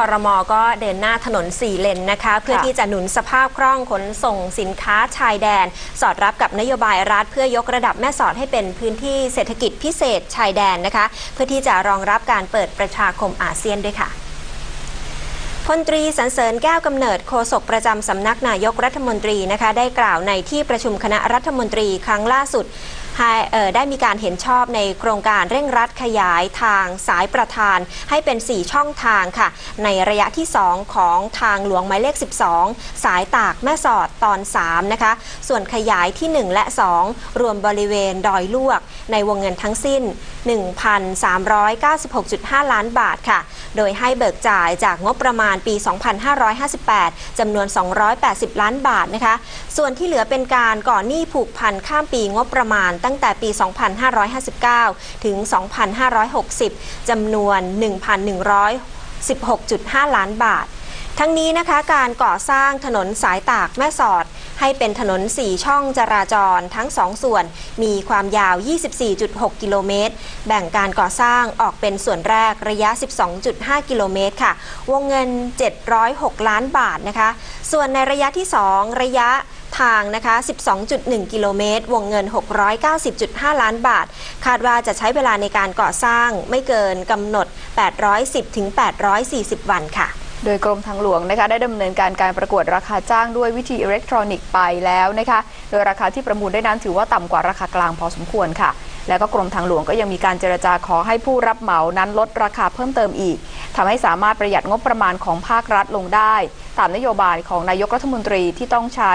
คอรมอก็เดินหน้าถนน4เลนนะคะ เพื่อที่จะหนุนสภาพคล่องขนส่งสินค้าชายแดน สอดรับกับนโยบายรัฐเพื่อยกระดับแม่สอดให้เป็นพื้นที่เศรษฐกิจพิเศษชายแดนนะคะ เพื่อที่จะรองรับการเปิดประชาคมอาเซียนด้วยค่ะพลตรีสันเสริญแก้วกำเนิดโฆษกประจำสำนักนายกรัฐมนตรีนะคะ ได้กล่าวในที่ประชุมคณะรัฐมนตรีครั้งล่าสุดให้เอ่อ ได้มีการเห็นชอบในโครงการเร่งรัดขยายทางสายประธาน ให้เป็น 4 ช่องทางค่ะ ในระยะที่ 2 ของทางหลวงหมายเลข 12 สายตากแม่สอดตอน 3 นะคะ ส่วนขยายที่ 1 และ 2 รวมบริเวณดอยลวกในวงเงินทั้งสิ้น 1,396.5 ล้านบาทค่ะ โดยให้เบิกจ่ายจากงบประมาณปี 2558 จำนวน 280 ล้านบาทนะคะ ส่วนที่เหลือเป็นการก่อนหนี้ผูกพันข้ามปีงบประมาณตั้งแต่ปี 2559 ถึง 2560 จำนวน 1,116.5 ล้านบาท ทั้งนี้นะคะการก่อสร้างถนนสายตากแม่สอด ให้เป็นถนน 4 ช่องจราจรทั้ง 2 ส่วน มีความยาว 24.6 กิโลเมตร แบ่งการก่อสร้างออกเป็นส่วนแรกระยะ 12.5 กิโลเมตรค่ะ วงเงิน 706 ล้านบาทนะคะ ส่วนในระยะที่ 2 ระยะทางนะคะ 12.1 กิโลเมตร วงเงิน 690.5 ล้านบาท คาดว่าจะใช้เวลาในการก่อสร้างไม่เกินกำหนด 810ถึง840 วันค่ะ โดยกรมทางหลวงนะคะได้ดำเนินการการประกวดราคาจ้างด้วยวิธีอิเล็กทรอนิกส์ไปแล้วนะคะโดยราคาที่ประมูลได้นั้นถือว่าต่ำกว่าราคากลางพอสมควรค่ะ แล้วก็กรมทางหลวงก็ยังมีการเจรจาขอให้ผู้รับเหมานั้นลดราคาเพิ่มเติมอีกทำให้สามารถประหยัดงบประมาณของภาครัฐลงได้ ตามนโยบายของนายกรัฐมนตรีที่ต้องใช้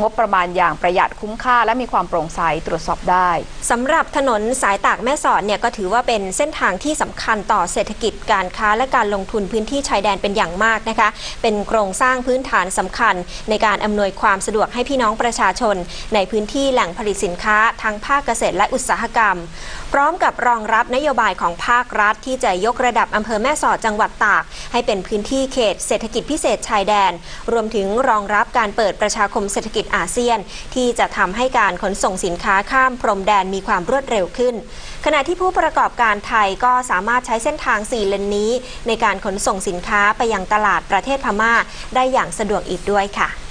งบประมาณอย่างประหยัดคุ้มค่า และมีความโปร่งใสตรวจสอบได้สำหรับถนนสายตากแม่สอดเนี่ยก็ถือว่าเป็นเส้นทางที่สำคัญต่อเศรษฐกิจการค้าและการลงทุนพื้นที่ชายแดนเป็นอย่างมากนะคะ เป็นโครงสร้างพื้นฐานสำคัญ ในการอำนวยความสะดวกให้พี่น้องประชาชน ในพื้นที่แหล่งผลิตสินค้าทั้งภาคเกษตรและอุตสาหกรรม พร้อมกับรองรับนโยบายของภาครัฐ ที่จะยกระดับอำเภอแม่สอดจังหวัดตาก ให้เป็นพื้นที่เขตเศรษฐกิจพิเศษชายแดนรวมถึงรองรับการเปิดประชาคมเศรษฐกิจอาเซียน ที่จะทำให้การขนส่งสินค้าข้ามพรมแดนมีความรวดเร็วขึ้น ขณะที่ผู้ประกอบการไทยก็สามารถใช้เส้นทางสี่เลนนี้ ในการขนส่งสินค้าไปยังตลาดประเทศพม่า ได้อย่างสะดวกอีกด้วยค่ะ